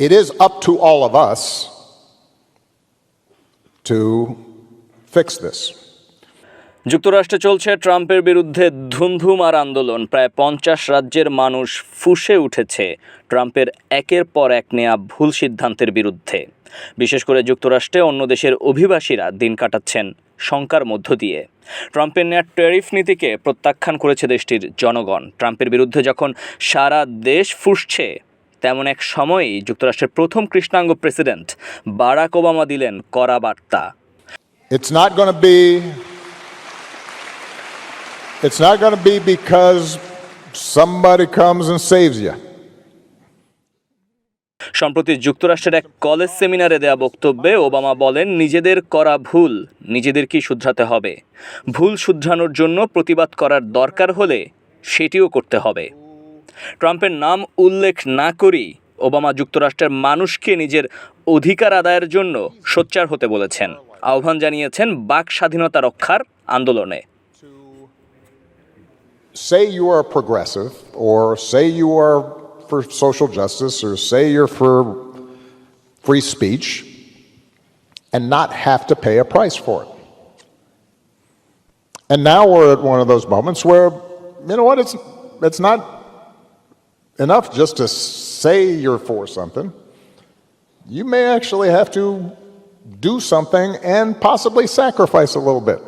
It is up to all of us to fix this. যুক্তরাষ্ট্রে চলছে ট্রাম্পের বিরুদ্ধে ধুমধুমার আন্দোলন। প্রায় পঞ্চাশ রাজ্যের মানুষ ফুঁসে উঠেছে ট্রাম্পের একের পর এক নেয়া ভুল সিদ্ধান্তের বিরুদ্ধে। বিশেষ করে যুক্তরাষ্ট্রে অন্য দেশের অভিবাসীরা দিন কাটাচ্ছেন শঙ্কার মধ্য দিয়ে। ট্রাম্পের নেয়া ট্যারিফ নীতিকে প্রত্যাখ্যান করেছে দেশটির জনগণ। ট্রাম্পের বিরুদ্ধে যখন সারা দেশ ফুসছে তেমন এক সময়েই যুক্তরাষ্ট্রের প্রথম কৃষ্ণাঙ্গ প্রেসিডেন্ট বারাক ওবামা দিলেন কড়া বার্তা। It's not going to be It's not going to be because somebody comes and saves you. সম্প্রতি যুক্তরাষ্ট্রের এক কলেজ সেমিনারে দেয়া বক্তব্যে ওবামা বলেন নিজেদের করা ভুল নিজেদেরকেই শুধরাতে হবে? ভুল শুধরানোর জন্য প্রতিবাদ করার দরকার হলে সেটিও করতে হবে। ট্রাম্পের নাম উল্লেখ না করেই ওবামা যুক্তরাষ্ট্রের মানুষকে নিজের অধিকার আদায়ের জন্য সোচ্চার হতে বলেছেন আহ্বান জানিয়েছেন বাক স্বাধীনতা রক্ষার আন্দোলনে Say you are progressive, or say you are for social justice, or say you're for free speech, and not have to pay a price for it. And now we're at one of those moments where, you know what, it's, it's not enough just to say you're for something. You may actually have to do something and possibly sacrifice a little bit.